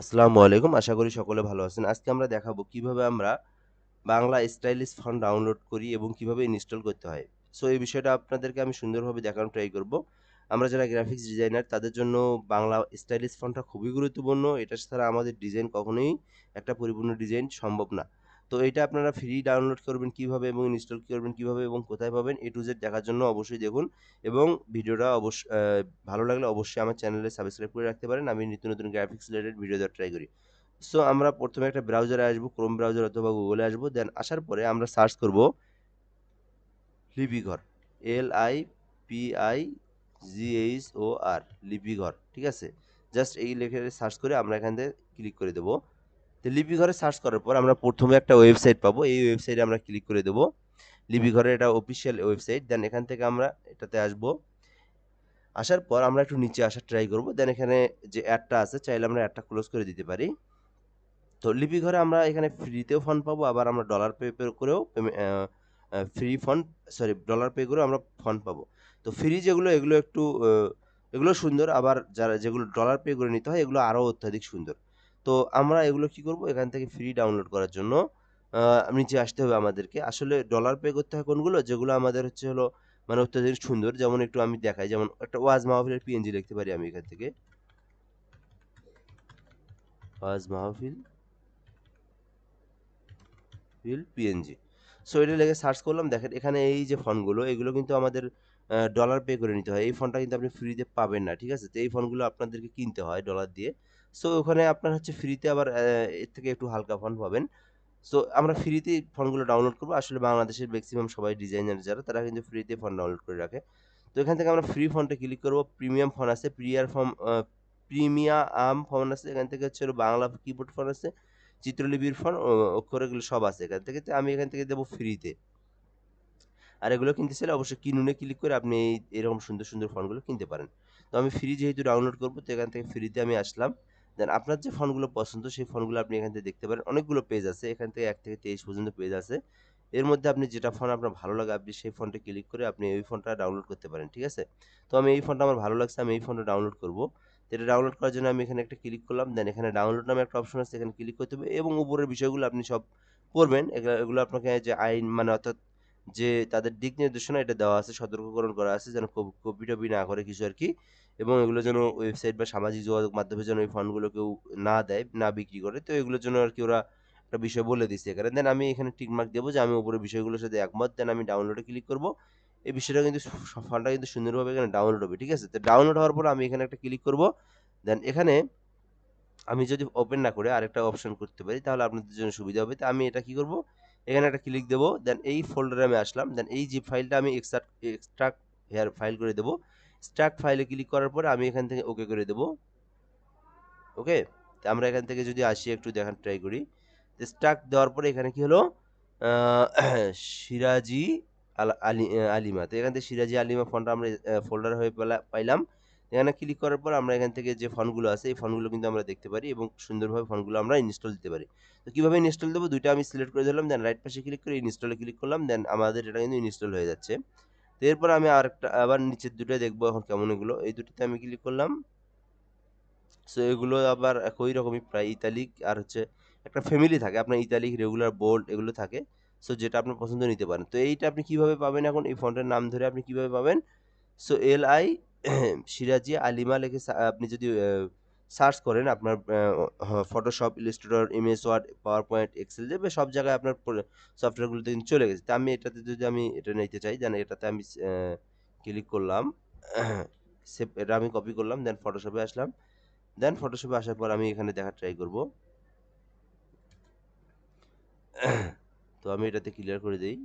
আসসালামু আলাইকুম, আশা করি সকলে ভালো আছেন। আজকে আমরা দেখাবো কীভাবে আমরা বাংলা স্টাইলিশ ফন্ট ডাউনলোড করি এবং কীভাবে ইনস্টল করতে হয়। সো, এই বিষয়টা আপনাদেরকে আমি সুন্দরভাবে দেখানোর ট্রাই করব। আমরা যারা গ্রাফিক্স ডিজাইনার, তাদের জন্য বাংলা স্টাইলিশ ফন্টটা খুবই গুরুত্বপূর্ণ। এটা ছাড়া আমাদের ডিজাইন কখনোই একটা পরিপূর্ণ ডিজাইন সম্ভব না। তো এটা আপনারা ফ্রি ডাউনলোড করবেন কীভাবে এবং ইনস্টল করবেন কীভাবে এবং কোথায় পাবেন এ টু জেড দেখার জন্য অবশ্যই দেখুন এবং ভিডিওটা অবশ্য ভালো লাগলে অবশ্যই আমার চ্যানেলে সাবস্ক্রাইব করে রাখতে পারেন। আমি নিত্য নতুন গ্রাফিক্স রিলেটেড ভিডিও দেওয়ার ট্রাই করি। সো আমরা প্রথমে একটা ব্রাউজারে আসব ক্রোম ব্রাউজার অথবা গুগলে আসব দেন আসার পরে আমরা সার্চ করব Lipighor L I P I G H O R Lipighor ঠিক আছে? জাস্ট এই লেখে সার্চ করে আমরা এখান থেকে ক্লিক করে দেবো। তো লিপিঘরে সার্চ করার পর আমরা প্রথমে একটা ওয়েবসাইট পাবো। এই ওয়েবসাইটে আমরা ক্লিক করে দেবো। লিপি লিপিঘরের এটা অফিসিয়াল ওয়েবসাইট দেন এখান থেকে আমরা এটাতে আসব। আসার পর আমরা একটু নিচে আসার ট্রাই করব। দেন এখানে যে অ্যাডটা আছে, চাইলে আমরা অ্যাডটা ক্লোজ করে দিতে পারি। তো লিপিঘরে আমরা এখানে ফ্রিতেও ফন্ড পাবো। আবার আমরা ডলার পে করেও free font sorry dollar pay করেও আমরা ফন্ড পাবো। তো ফ্রি যেগুলো, এগুলো একটু এগুলো সুন্দর। আবার যারা যেগুলো ডলার পে করে নিতে হয়, এগুলো আরও অত্যাধিক সুন্দর। তো আমরা এগুলো কি করব? এখান থেকে ফ্রি ডাউনলোড করার জন্য নিচে আসতে হবে আমাদেরকে। আসলে ডলার পে করতে হয় কোনগুলো? যেগুলো আমাদের হচ্ছে হলো মানে অত্যাধিক সুন্দর। যেমন একটু আমি দেখাই, যেমন একটা ওয়াজ মাহফিলের পিএনজি লিখতে পারি আমি এখান থেকে। ওয়াজ মাহফিল ফিল পিএনজি সো এটা লেগে সার্চ করলাম। দেখেন, এখানে এই যে ফোনগুলো, এগুলো কিন্তু আমাদের ডলার পে করে নিতে হয়। এই ফোনটা কিন্তু আপনি ফ্রিতে পাবেন না, ঠিক আছে? তো এই ফোনগুলো আপনাদেরকে কিনতে হয় ডলার দিয়ে। সো ওখানে আপনার হচ্ছে ফ্রিতে আবার এর থেকে একটু হালকা ফোন পাবেন। সো আমরা ফ্রিতে ফোনগুলো ডাউনলোড করব। আসলে বাংলাদেশের ম্যাক্সিমাম সবাই ডিজাইনার যারা, তারা কিন্তু ফ্রিতে ফোন ডাউনলোড করে রাখে। তো এখান থেকে আমরা ফ্রি ফোনটা ক্লিক করব। প্রিমিয়াম ফোন আছে প্রিয়ার ফর্ম প্রিমিয়াম ফোন আছে। এখান থেকে হচ্ছে বাংলা কিবোর্ড ফোন আছে, চিত্রলিপির ফোন অক্ষরগুলো সব আছে এখান থেকে। তো আমি এখান থেকে দেবো ফ্রিতে আর এগুলো কিনতে চাইলে অবশ্যই কিনুনে ক্লিক করে আপনি এরকম সুন্দর সুন্দর ফোনগুলো কিনতে পারেন। তো আমি ফ্রি যেহেতু ডাউনলোড করব, তো এখান থেকে ফ্রিতে আমি আসলাম। দেন আপনার যে ফোনগুলো পছন্দ, সেই ফোনগুলো আপনি এখান থেকে দেখতে পারেন। অনেকগুলো পেজ আছে। এখান থেকে এক থেকে তেইশ পর্যন্ত পেজ আছে। এর মধ্যে আপনি যেটা ফোন আপনার ভালো লাগে, আপনি সেই ফোনটা ক্লিক করে আপনি এই ফোনটা ডাউনলোড করতে পারেন, ঠিক আছে? তো আমি এই ফোনটা আমার ভালো লাগছে, আমি এই ফোনটা ডাউনলোড করব। এটা ডাউনলোড করার জন্য আমি এখানে একটা ক্লিক করলাম। দেন এখানে ডাউনলোড নামে একটা অপশন আছে, এখানে ক্লিক করতে হবে এবং উপরের বিষয়গুলো আপনি সব করবেন এগুলো আপনাকে যে আইন মানে অর্থাৎ যে তাদের দিক নির্দেশনা, এটা দেওয়া আছে, সতর্ককরণ করা আছে যেন কপি টপি না করে কিছু আর কি। এবং এগুলো যেন ওয়েবসাইট বা সামাজিক যোগাযোগ মাধ্যমে যেন এই ফন্ডগুলো কেউ না দেয়, না বিক্রি করে। তো এগুলোর জন্য আর কি ওরা একটা বিষয় বলে দিচ্ছে এখানে। দেন আমি এখানে টিকমার্ক দেবো যে আমি উপরে বিষয়গুলোর সাথে একমত দেন আমি ডাউনলোডে ক্লিক করব। এই বিষয়টা কিন্তু ফন্ডটা কিন্তু সুন্দরভাবে এখানে ডাউনলোড হবে, ঠিক আছে? তো ডাউনলোড হওয়ার পর আমি এখানে একটা ক্লিক করব। দেন এখানে আমি যদি ওপেন না করে আরেকটা অপশন করতে পারি, তাহলে আপনাদের জন্য সুবিধা হবে। তো আমি এটা কি করব? এখানে একটা ক্লিক দেবো। দেন এই ফোল্ডারে আমি আসলাম। দেন এই জিপ ফাইলটা আমি এক্সট্রাক্ট এক্সট্রাক্ট হেয়ার ফাইল করে দেবো। স্ট্রাক ফাইলে ক্লিক করার পরে আমি এখান থেকে ওকে করে দেবো। ওকে আমরা এখান থেকে যদি আসি একটু দেখান ট্রাই করি। তো স্ট্রাক দেওয়ার পরে এখানে কি হলো? সিরাজি আলি আলিমা। তো এখান থেকে সিরাজি আলিমা ফোনটা আমরা ফোল্ডার হয়ে পাইলাম। এখানে ক্লিক করার পর আমরা এখান থেকে যে ফোনগুলো আছে, এই ফোনগুলো কিন্তু আমরা দেখতে পারি এবং সুন্দরভাবে ফোনগুলো আমরা ইনস্টল দিতে পারি। তো কীভাবে ইনস্টল দেবো? দুইটা আমি সিলেক্ট করে দিলাম দেন রাইট পাশে ক্লিক করে ইনস্টলে ক্লিক করলাম দেন আমাদের এটা কিন্তু ইনস্টল হয়ে যাচ্ছে। তো এরপর আমি আরেকটা, আবার নিচের দুটো দেখব এখন কেমন এগুলো। এই দুটোতে আমি ক্লিক করলাম। সো এগুলো আবার একই রকমই প্রায় ইতালিক আর হচ্ছে একটা ফ্যামিলি থাকে, আপনার ইতালিক রেগুলার বোল্ড এগুলো থাকে। সো যেটা আপনার পছন্দ নিতে পারেন। তো এইটা আপনি কীভাবে পাবেন এখন? এই ফন্টের নাম ধরে আপনি কীভাবে পাবেন? সো এল আই সিরাজি আলিমা লেখে আপনি যদি সার্চ করেন আপনার Photoshop Illustrator image Word PowerPoint Excel যাবে সব জায়গায় আপনার সফটওয়্যারগুলোতে কিন্তু চলে গেছে। তা আমি এটাতে যদি আমি এটা নিতে চাই দেন এটাতে আমি ক্লিক করলাম সেভ এটা আমি কপি করলাম দেন ফটোশপে আসলাম। দেন ফটোশপে আসার পর আমি এখানে দেখার ট্রাই করব। তো আমি এটাতে ক্লিয়ার করে দিই।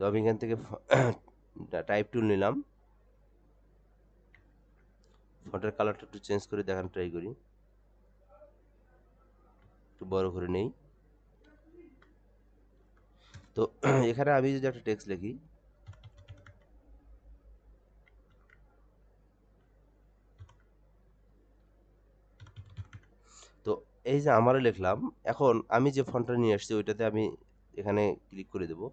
তো আমি এখান থেকে টাইপ টুল নিলাম। ফন্টের কালারটা একটু চেঞ্জ করে দেখান ট্রাই করি। একটু বড় করে নেই। তো এখানে আমি যদি একটা টেক্সট লিখি। তো এই যে আমারও লিখলাম। এখন আমি যে ফন্টটা নিয়ে আসছি, ওইটাতে আমি এখানে ক্লিক করে দেবো।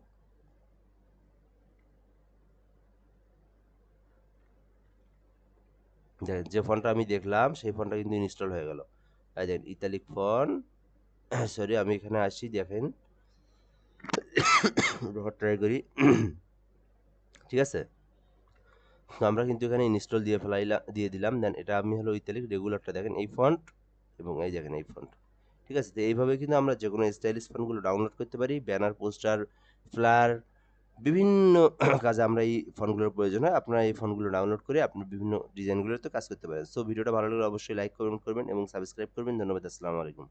দেখেন যে ফোনটা আমি দেখলাম, সেই ফোনটা কিন্তু ইনস্টল হয়ে গেল। দেখেন, ইতালিক ফোন। সরি আমি এখানে আসি দেখেন। ট্রাই করি। ঠিক আছে? তো আমরা কিন্তু এখানে ইনস্টল দিয়ে ফেলাইলা, দিয়ে দিলাম। দেন এটা আমি হলো ইতালিক রেগুলারটা দেখেন, এই ফন্ট এবং এই দেখেন, এই ফন্ট ঠিক আছে? তো এইভাবে কিন্তু আমরা যে কোনো স্টাইলিশ ফন্টগুলো ডাউনলোড করতে পারি। ব্যানার পোস্টার ফ্লায়ার বিভিন্ন কাজে আমরা এই ফোনগুলোর প্রয়োজন হয়। আপনারা এই ফোনগুলো ডাউনলোড করে আপনার বিভিন্ন ডিজাইনগুলোতে কাজ করতে পারেন। সো ভিডিওটা ভালো লাগলে অবশ্যই লাইক কমেন্ট করবেন এবং সাবস্ক্রাইব করবেন। ধন্যবাদ, আসসালামু আলাইকুম।